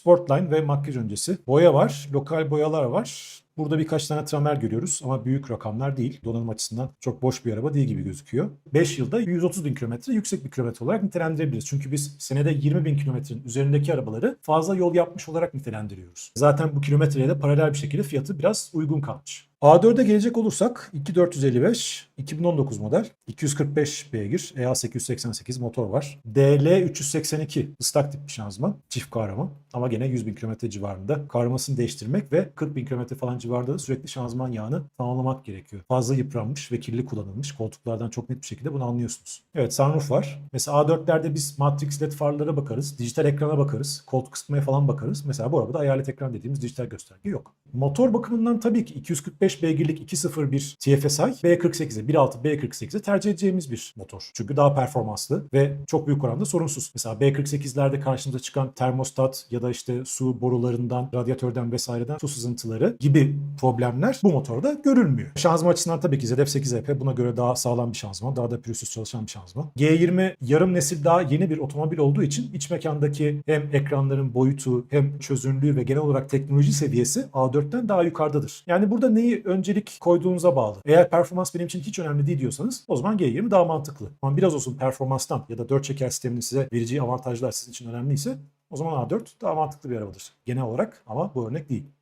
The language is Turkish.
Sportline ve makyaj öncesi. Boya var, lokal boyalar var. Burada birkaç tane tramer görüyoruz ama büyük rakamlar değil. Donanım açısından çok boş bir araba değil gibi gözüküyor. 5 yılda 130 bin kilometre yüksek bir kilometre olarak nitelendirebiliriz. Çünkü biz senede 20 bin kilometrenin üzerindeki arabaları fazla yol yapmış olarak nitelendiriyoruz. Zaten bu kilometreye de paralel bir şekilde fiyatı biraz uygun kalmış. A4'e gelecek olursak 2455 2019 model 245 beygir EA888 motor var. DL382 ıslak tip bir şanzıman çift kahraman ama gene 100 bin kilometre civarında kahramasını değiştirmek ve 40 bin kilometre falan civarında da sürekli şanzıman yağını tamamlamak gerekiyor. Fazla yıpranmış ve kirli kullanılmış koltuklardan çok net bir şekilde bunu anlıyorsunuz. Evet sunroof var. Mesela A4'lerde biz matrix led farlara bakarız, dijital ekrana bakarız, koltuk ısıtmaya falan bakarız. Mesela bu arabada hayalet ekran dediğimiz dijital gösterge yok. Motor bakımından tabii ki 245 beygirlik 2.01 TFSI B48'e 1.6 B48'e tercih edeceğimiz bir motor. Çünkü daha performanslı ve çok büyük oranda sorunsuz. Mesela B48'lerde karşımıza çıkan termostat ya da işte su borularından, radyatörden vesaireden su sızıntıları gibi problemler bu motorda görülmüyor. Şanzıman açısından tabii ki ZF8EP buna göre daha sağlam bir şanzıman, daha da pürüzsüz çalışan bir şanzıman. G20 yarım nesil daha yeni bir otomobil olduğu için iç mekandaki hem ekranların boyutu hem çözünürlüğü ve genel olarak teknoloji seviyesi A4'ten daha yukarıdadır. Yani burada neyi öncelik koyduğunuza bağlı. Eğer performans benim için hiç önemli değil diyorsanız o zaman G20 daha mantıklı. Ama biraz olsun performanstan ya da 4 çeker sisteminin size vereceği avantajlar sizin için önemliyse o zaman A4 daha mantıklı bir arabadır. Genel olarak ama bu örnek değil.